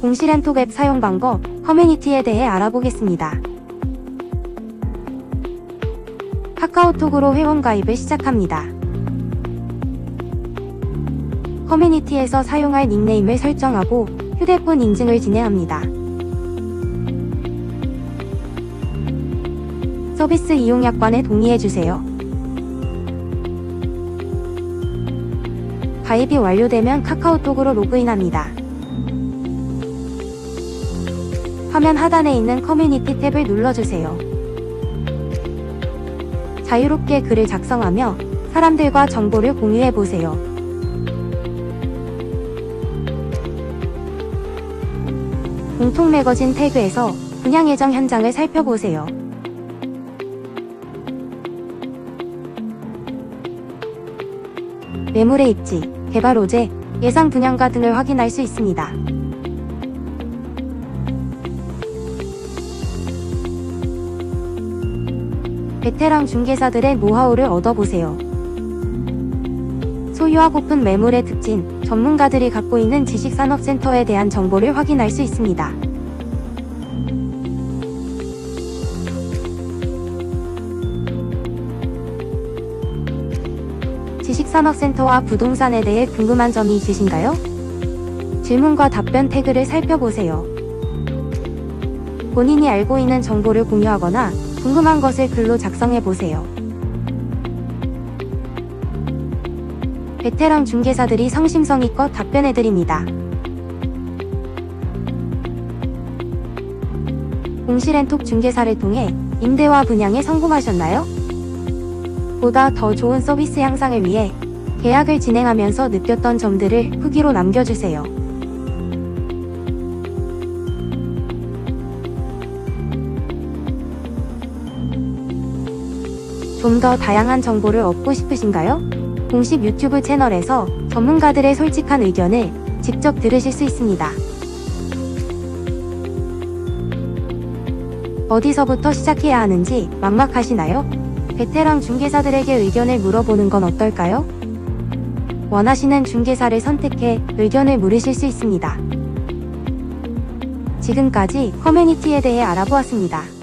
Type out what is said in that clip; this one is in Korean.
공실한 톡앱 사용 방법, 커뮤니티에 대해 알아보겠습니다. 카카오톡으로 회원 가입을 시작합니다. 커뮤니티에서 사용할 닉네임을 설정하고 휴대폰 인증을 진행합니다. 서비스 이용 약관에 동의해 주세요. 가입이 완료되면 카카오톡으로 로그인합니다. 화면 하단에 있는 커뮤니티 탭을 눌러주세요. 자유롭게 글을 작성하며 사람들과 정보를 공유해 보세요. 공통 매거진 태그에서 분양 예정 현장을 살펴보세요. 매물의 입지, 개발 호재, 예상 분양가 등을 확인할 수 있습니다. 베테랑 중개사들의 노하우를 얻어보세요. 소유하고픈 매물의 특징, 전문가들이 갖고 있는 지식산업센터에 대한 정보를 확인할 수 있습니다. 지식산업센터와 부동산에 대해 궁금한 점이 있으신가요? 질문과 답변 태그를 살펴보세요. 본인이 알고 있는 정보를 공유하거나 궁금한 것을 글로 작성해 보세요. 베테랑 중개사들이 성심성의껏 답변해 드립니다. 공실앤톡 중개사를 통해 임대와 분양에 성공하셨나요? 보다 더 좋은 서비스 향상을 위해 계약을 진행하면서 느꼈던 점들을 후기로 남겨주세요. 좀 더 다양한 정보를 얻고 싶으신가요? 공식 유튜브 채널에서 전문가들의 솔직한 의견을 직접 들으실 수 있습니다. 어디서부터 시작해야 하는지 막막하시나요? 베테랑 중개사들에게 의견을 물어보는 건 어떨까요? 원하시는 중개사를 선택해 의견을 물으실 수 있습니다. 지금까지 커뮤니티에 대해 알아보았습니다.